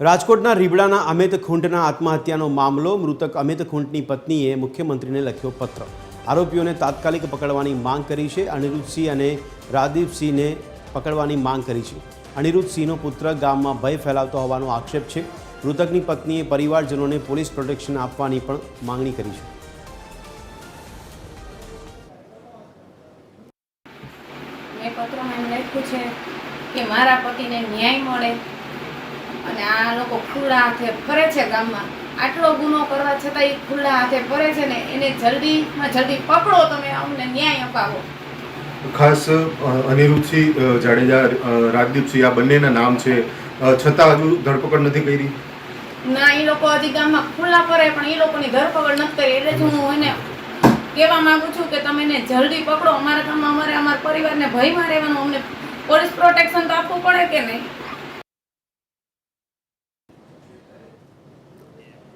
રાજકોટના રીબડાના અમિત ખૂંટના આત્મહત્યાનો મામલો, મૃતક અમિત ખૂંટની પત્નીએ મુખ્યમંત્રીને લખ્યો પત્ર. આરોપીઓને તાત્કાલિક પકડવાની માંગ કરી છે. અનિરુદ્ધસિંહ અને રાદીપસિંહને પકડવાની માંગ કરી છે. અનિરુદ્ધસિંહનો પુત્ર ગામમાં ભય ફેલાવતો હોવાનો આક્ષેપ છે. મૃતકની પત્નીએ પરિવારજનોને પોલીસ પ્રોટેક્શન આપવાની પણ માંગણી કરી છે. મારા પતિને ન્યાય મળે અને આ લોકો ખુલ્લા હાથે ફરે છે ગામમાં. આટલો ગુનો કરવા છતાં એ ખુલ્લા હાથે ફરે છે ને એને જલ્દીમાં જલ્દી પકડો તમે અમને ન્યાય અપાવો. ખાસ અનિરુદ્ધસિંહ જાડેજા રાજદીપસિંહ આ બંનેના નામ છે. છતાં હજુ ધરપકડ નથી કરી. ના એ લોકો હજી ગામમાં ખુલ્લા ફરે પણ એ લોકોની ધરપકડ નથી કરી. એટલે જ હું એને કહેવા માંગુ છું કે તમે એને જલ્દી પકડો. અમારા ગામમાં અમારે અમારા પરિવારને ભયમાં રહેવાનું. અમને પોલીસ પ્રોટેક્શન તો આપવું પડે કે નહીં?